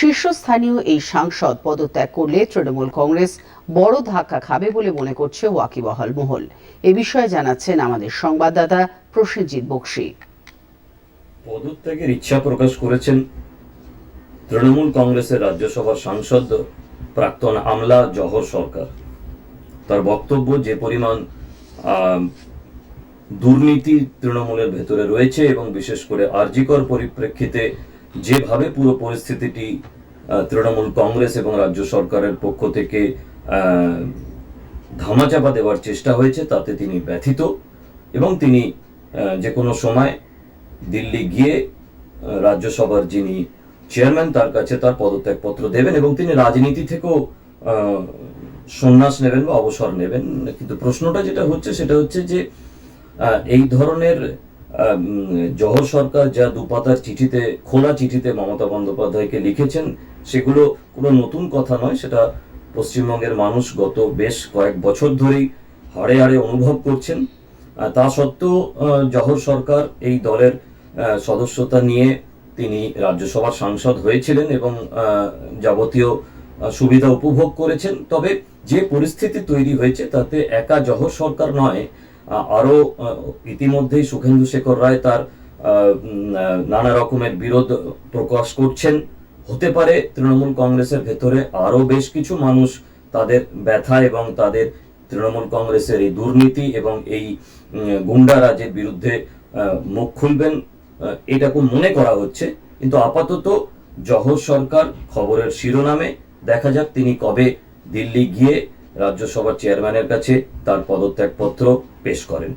শীর্ষস্থানীয় এই সাংসদ পদত্যাগ করলে তৃণমূল কংগ্রেস বড় ধাক্কা খাবে বলে মনে করছে ওয়াকিবহাল মহল। এ বিষয়ে জানাচ্ছেন আমাদের সংবাদদাতা প্রসেনজিৎ বক্সী। পদত্যাগের ইচ্ছা প্রকাশ করেছেন তৃণমূল কংগ্রেসের রাজ্যসভার সাংসদ প্রাক্তন আমলা জহর সরকার। তার বক্তব্য যে পরিমাণ দুর্নীতি তৃণমূলের ভেতরে রয়েছে এবং বিশেষ করে আর্জিকর পরিপ্রেক্ষিতে যেভাবে পুরো পরিস্থিতিটি তৃণমূল কংগ্রেস এবং রাজ্য সরকারের পক্ষ থেকে ধামাচাপা দেওয়ার চেষ্টা হয়েছে, তাতে তিনি ব্যথিত এবং তিনি যে কোনো সময় দিল্লি গিয়ে রাজ্যসভার যিনি চেয়ারম্যান, তার কাছে তার পদত্যাগপত্র দেবেন এবং তিনি রাজনীতি থেকেও সন্ন্যাস নেবেন বা অবসর নেবেন। কিন্তু প্রশ্নটা যেটা হচ্ছে, সেটা হচ্ছে যে এই ধরনের জহর সরকার যা দুপাতার চিঠিতে, খোলা চিঠিতে মমতা বন্দ্যোপাধ্যায়কে লিখেছেন, সেগুলো কোনো নতুন কথা নয়, সেটা পশ্চিমবঙ্গের মানুষ গত বেশ কয়েক বছর ধরেই হাড়ে হাড়ে অনুভব করছেন। তা সত্ত্বেও জহর সরকার এই দলের সদস্যতা নিয়ে তিনি রাজ্যসভার সাংসদ হয়েছিলেন এবং যাবতীয় সুবিধা উপভোগ করেছেন। তবে যে পরিস্থিতি তৈরি হয়েছে, তাতে একা জহর সরকার নয় আহ, আরও ইতিমধ্যেই সুখেন্দু শেখর রায় তার নানা রকমের বিরোধ প্রকাশ করছেন। হতে পারে তৃণমূল কংগ্রেসের ভেতরে আরও বেশ কিছু মানুষ তাদের ব্যথা এবং তাদের তৃণমূল কংগ্রেসের এই দুর্নীতি এবং এই গুন্ডারাজের বিরুদ্ধে মুখ খুলবেন এটাকে মনে করা হচ্ছে। কিন্তু আপাতত জহর সরকার খবরের শিরোনামে দেখা যাক তিনি কবে দিল্লি গিয়ে রাজ্যসভার চেয়ারম্যানের কাছে তার পদত্যাগপত্র পেশ করেন।